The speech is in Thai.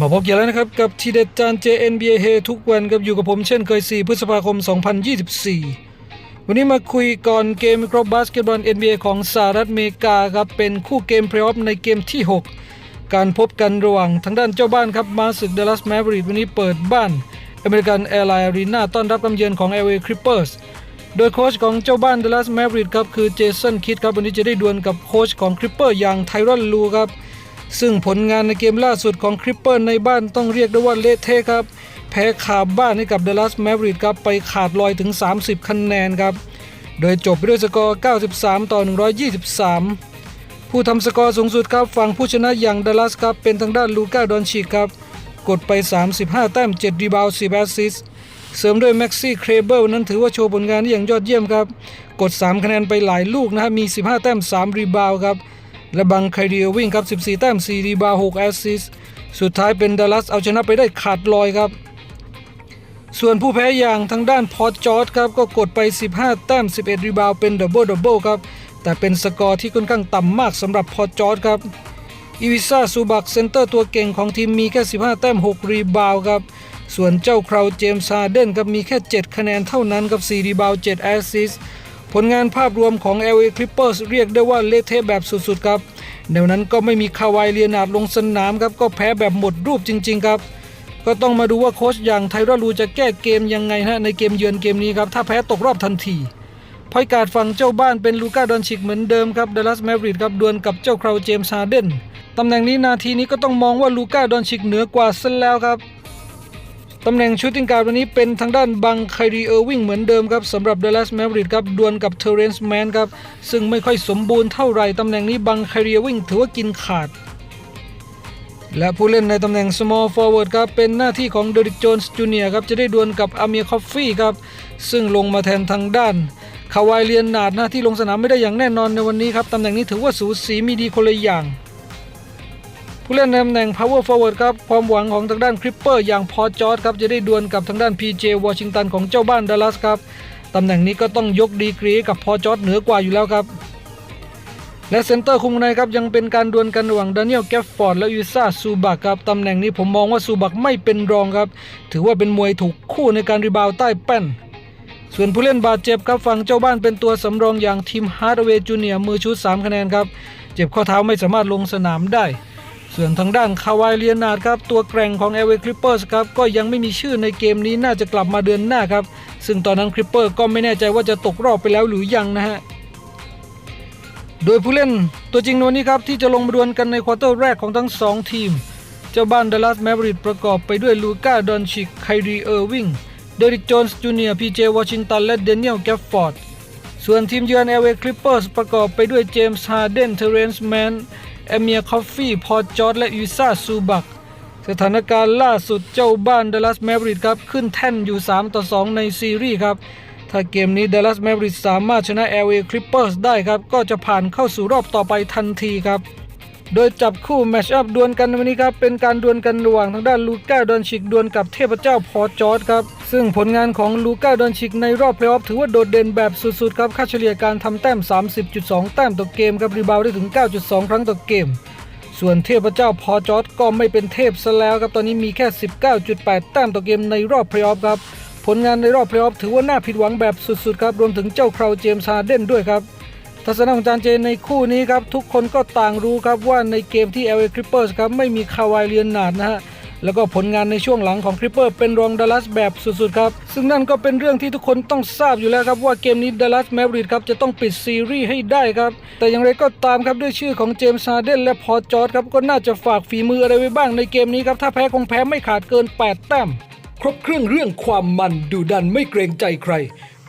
มาพบกันแล้วนะครับ กับทีเด็ดจาน JNBA เฮทุกวันกับอยู่กับผมเช่นเคย 4 พฤษภาคม 2024 วันนี้มาคุยก่อนเกมคราะห์บาสเกตบอล NBA ของสหรัฐอเมริกาครับ เป็นคู่เกมเพลย์ออฟในเกมที่ 6 การพบกันระหว่างทางด้านเจ้าบ้านครับ มาสึกเดลัสแมวริกวันนี้เปิดบ้านอเมริกันแอร์ไลน์อารีนาต้อนรับกำเยือนของ LA Clippers โดยโค้ชของเจ้าบ้านเดลัสแมวริกครับคือเจสันคิดครับวันนี้จะได้ดวลกับโค้ชของคริปเปอร์อย่างไทรอนลูครับ ซึ่งผลงานในเกมล่าสุดของคริปเปอร์ในบ้านต้องเรียกได้ว่าเละเทะครับ แพ้ขาบ้านให้กับเดลัสแมวริกครับไปขาดลอยถึง 30 คะแนนครับ โดยจบไปด้วยสกอร์ 93 ต่อ 123 ผู้ทำสกอร์สูงสุดครับฝั่งผู้ชนะอย่างเดลัสครับเป็นทางด้านลูก้าดอนชิกครับ กดไป 35 แต้ม 7 รีบาวด์10แอสซิสเสริมด้วยแม็กซี่เครเบิลนั้นถือว่าโชว์ผลงานที่อย่างยอดเยี่ยมครับ กด 3 คะแนนไปหลายลูกนะครับมี 15 แต้ม 3 รีบาวด์ครับ และบังไคเดียวิ่งครับ 14 แต้ม 4 รีบาว6แอสซิสสุดท้ายเป็นดัลลัสเอาชนะไปได้ขาดลอยครับ ส่วนผู้แพ้อย่างทางด้านพอตจอร์ดครับ ก็กดไป 15 แต้ม 11 รีบาวเป็นดับเบิลดับเบิลครับ แต่เป็นสกอร์ที่ค่อนข้างต่ำมากสำหรับพอตจอร์ดครับอีวิซาซูบักเซนเตอร์ตัวเก่งของทีมมีแค่ 15 แต้ม 6 รีบาวครับส่วนเจ้าคราวเจมส์ฮาเดนครับมีแค่ 7 คะแนนเท่านั้นกับ 4 รีบาว 7 แอสซิสต์ ผลงานภาพรวมของ LA Clippers เรียกได้ว่าเละเทะแบบสุดๆครับแนวนั้นก็ไม่มีคาวายเลียนาดลงสนามครับก็แพ้แบบหมดรูปจริง ๆ ครับ ก็ต้องมาดูว่าโค้ชอย่างไทรอลูจะแก้เกมยังไงฮะในเกมเยือนเกมนี้ครับ ถ้าแพ้ตกรอบทันทีพอยการดฝั่งเจ้าบ้านเป็นลูก้าดอนชิกเหมือนเดิมครับเดลัสแมริดครับดวลกับเจ้าคราวเจมส์ฮาเดนตำแหน่งนี้นาทีนี้ก็ต้องมองว่าลูก้าดอนชิกเหนือกว่าซะแล้วครับ ตำแหน่งชูตติ้งการ์ดวันนี้เป็นทางด้านบังไครีเออร์วิงเหมือนเดิมครับสำหรับเดลัสแมริดครับดวลกับเทเรนซ์แมนครับ ซึ่งไม่ค่อยสมบูรณ์เท่าไหร่ตำแหน่งนี้บังไครีเออร์วิงถือว่ากินขาด และผู้เล่นในตำแหน่ง small forward ครับเป็นหน้าที่ของเดริกโจนส์จูเนียครับจะได้ดวลกับอาเมียคอฟฟี่ครับซึ่งลงมาแทนทางด้านคาวายเลียนนาดหน้าที่ลงสนามไม่ได้อย่างแน่นอนในวันนี้ครับตำแหน่งนี้ถือว่าสูสีมีดีคนละอย่าง ผู้เล่นในตำแหน่ง power forward ครับ ความหวังของทางด้านคริปเปอร์อย่างพอจอร์ดครับ จะได้ดวลกับทางด้าน PJ วอชิงตันของเจ้าบ้านดัลลัสครับ ตำแหน่งนี้ก็ต้องยกดีกรีกับพอจอร์ดเหนือกว่าอยู่แล้วครับ และเซนเตอร์คุมในครับ ยังเป็นการดวลกันระหว่างดานิเอลแกฟฟอร์ดและยูซ่าซูบักครับ ตำแหน่งนี้ผมมองว่าซูบักไม่เป็นรองครับ ถือว่าเป็นมวยถูกคู่ในการรีบาวด์ใต้แป้นส่วนผู้เล่นบาดเจ็บครับฝั่งเจ้าบ้านเป็นตัวสำรองอย่างทีมฮาร์ดเวย์จูเนียร์มือชุด3คะแนนครับ เจ็บข้อเท้าไม่สามารถลงสนามได้ ส่วนทางด้านคาวายเลียนาดครับ ตัวแกร่งของเอเวคลิปเปอร์สครับ ก็ยังไม่มีชื่อในเกมนี้น่าจะกลับมาเดือนหน้าครับ ซึ่งตอนนั้นคลิปเปอร์ก็ไม่แน่ใจว่าจะตกรอบไปแล้วหรือยังนะฮะโดยผู้เล่นตัวจริงในวันนี้ครับ ที่จะลงมาดวลกันในควอเตอร์แรกของทั้ง 2 ทีม เจ้าบ้านดัลลัสแมวริดประกอบไปด้วยลูก้าดอนชิกไครีเออร์วิงเดริกโจนส์จูเนียร์พีเจวอชิงตันและเดนิเอลแกฟฟอร์ดส่วนทีมเยือนเอเวคลิปเปอร์สประกอบไปด้วยเจมส์ฮาร์เดนเทเรนซ์แมน เอเมียคอฟฟี่ พอจอร์ดและอูซ่าซูบัก สถานการณ์ล่าสุดเจ้าบ้านดัลลัสแมวริดครับ ขึ้นแท่นอยู่ 3 ต่อ 2 ในซีรีส์ครับ ถ้าเกมนี้ดัลลัสแมวริดสามารถชนะ LA Clippers ได้ครับ ก็จะผ่านเข้าสู่รอบต่อไปทันทีครับ โดยจับคู่แมชอัพดวลกันวันนี้ครับ เป็นการดวลกันระหว่างทางด้านลูก้าดอนชิกดวลกับเทพเจ้าพอจอร์ดครับ ซึ่งผลงานของลูก้าดอนชิกในรอบเพลย์ออฟถือว่าโดดเด่นแบบสุดๆครับค่าเฉลี่ยการทำแต้ม 30.2 แต้มต่อเกมครับรีบาวด์ได้ถึง 9.2 ครั้งต่อเกม ส่วนเทพเจ้าพอจอร์ดก็ไม่เป็นเทพซะแล้วครับตอนนี้มีแค่ 19.8 แต้มต่อเกมในรอบเพลย์ออฟครับผลงานในรอบเพลย์ออฟถือว่าน่าผิดหวังแบบสุดๆครับรวมถึงเจ้าคราวเจมส์ฮาร์เดนด้วยครับ ทัศนะของจานเจในคู่นี้ครับ ทุกคนก็ต่างรู้ครับว่าในเกมที่ LA Clippers ครับไม่มีคาวายเลียนนาดนะฮะแล้วก็ผลงานในช่วงหลังของคริปเปอร์เป็นรองดัลลัสแบบสุดๆครับ ซึ่งนั่นก็เป็นเรื่องที่ทุกคนต้องทราบอยู่แล้วครับ ว่าเกมนี้ดัลลัสแมวริดครับจะต้องปิดซีรีส์ให้ได้ครับ แต่อย่างไรก็ตามครับด้วยชื่อของเจมส์ฮาร์เดนและพอจอร์ดครับ ก็น่าจะฝากฝีมืออะไรไว้บ้างในเกมนี้ครับ ถ้าแพ้คงแพ้ไม่ขาดเกิน 8 แต้ม ครบเครื่องเรื่องความมันดูดันไม่เกรงใจใคร